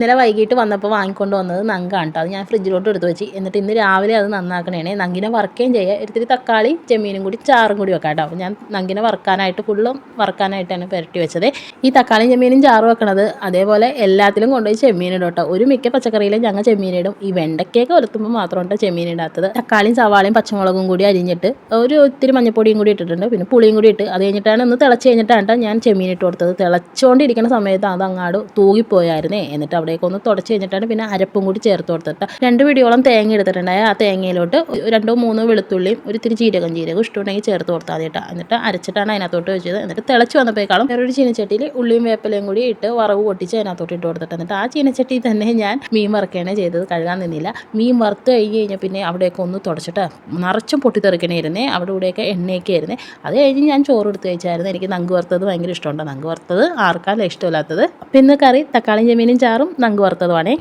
ഇന്നലെ വൈകിട്ട് വന്നപ്പോൾ വാങ്ങിക്കൊണ്ട് വന്നത് നങ്കാണ് കേട്ടോ അത് ഞാൻ ഫ്രിഡ്ജിലോട്ട് എടുത്ത് വെച്ച്. എന്നിട്ട് ഇന്ന് രാവിലെ അത് നന്നാക്കണേ നങ്കിനെ വറുക്കുകയും ചെയ്യുക ഇത്തിരി തക്കാളി ചെമ്മീനും കൂടി ചാറും കൂടി വെക്കാം കേട്ടോ ഞാൻ നങ്കിനെ വറുക്കാനായിട്ട് ഫുള്ളും വറുക്കാനായിട്ടാണ് പുരട്ടി വെച്ചത്. ഈ തക്കാളിയും ചെമ്മീനും ചാറും വെക്കണത് അതേപോലെ എല്ലാത്തിലും കൊണ്ടുപോയി ചെമ്മീൻ ഇടും കേട്ടോ ഒരു മിക്ക പച്ചക്കറിയിലും ഞങ്ങൾ ചെമ്മീൻ ഇടും. ഈ വെണ്ടയ്ക്കൊക്കെ ഒലത്തുമ്പോൾ മാത്രമാണ് ചെമ്മീൻ ഇടാത്തത്. തക്കാളിയും സവാളയും പച്ചമുളകും കൂടി അരിഞ്ഞിട്ട് ഒരു ഒത്തിരി മഞ്ഞപ്പൊടിയും കൂടി ഇട്ടിട്ടുണ്ട്. പിന്നെ പുളിയും കൂടി ഇട്ട് അത് കഴിഞ്ഞിട്ടാണ് ഒന്ന് തിളച്ച് കഴിഞ്ഞിട്ടാണ് ട്ടോ ഞാൻ ചെമ്മീൻ ഇട്ട് കൊടുത്തത്. തിളച്ചുകൊണ്ടിരിക്കുന്ന സമയത്ത് അത് അങ്ങാട് തൂകിപ്പോയായിരുന്നേ. എന്നിട്ട് അവിടേക്ക് ഒന്ന് തുടച്ച് കഴിഞ്ഞിട്ടാണ് പിന്നെ അരപ്പും കൂടി ചേർത്ത് കൊടുത്തിട്ട്. രണ്ട് പിടിയോളം തേങ്ങ എടുത്തിട്ടുണ്ടായ ആ തേങ്ങയിലോട്ട് രണ്ടോ മൂന്നോ വെളുത്തുള്ളിയും ഒരു ഇത്തിരി ജീരകം ജീരകം ഇഷ്ടമുണ്ടെങ്കിൽ ചേർത്ത് കൊടുത്താൽ മതി കേട്ടോ. എന്നിട്ട് അരച്ചിട്ടാണ് അതിനകത്തോട്ട് വെച്ചത്. എന്നിട്ട് തിളച്ച് വന്നപ്പോഴേക്കാളും വേറൊരു ചീനച്ചട്ടിയിൽ ഉള്ളിയും വേപ്പലയും കൂടി ഇട്ട് വറവ് പൊട്ടിച്ച് അതിനകത്തോട്ട് ഇട്ട് കൊടുത്തിട്ട്. എന്നിട്ട് ആ ചീനച്ചട്ടി തന്നെ ഞാൻ മീൻ വറുക്കുകയാണ് ചെയ്തത്. കഴുകാൻ നിന്നില്ല. മീൻ വറുത്ത് കഴിഞ്ഞ് കഴിഞ്ഞാൽ പിന്നെ അവിടെയൊക്കെ ഒന്ന് തുടച്ചിട്ട് നിറച്ചും പൊട്ടിത്തെറിക്കണേരുന്നേ അവിടെ ഇവിടെയൊക്കെ എണ്ണയൊക്കെ ആയിരുന്നേ. അത് കഴിഞ്ഞ് ഞാൻ ചോറ് എടുത്ത് കഴിച്ചായിരുന്നു. എനിക്ക് നങ്ക് വറുത്തത് ഭയങ്കര ഇഷ്ടമുണ്ട്. നങ്ക് വറുത്തത് ആർക്കാലും ഇഷ്ടമില്ലാത്തത്? പിന്നെ കറി തക്കാളിയും ചെമ്മീനും ചാറും നങ്ക് വറുത്തതുമാണേ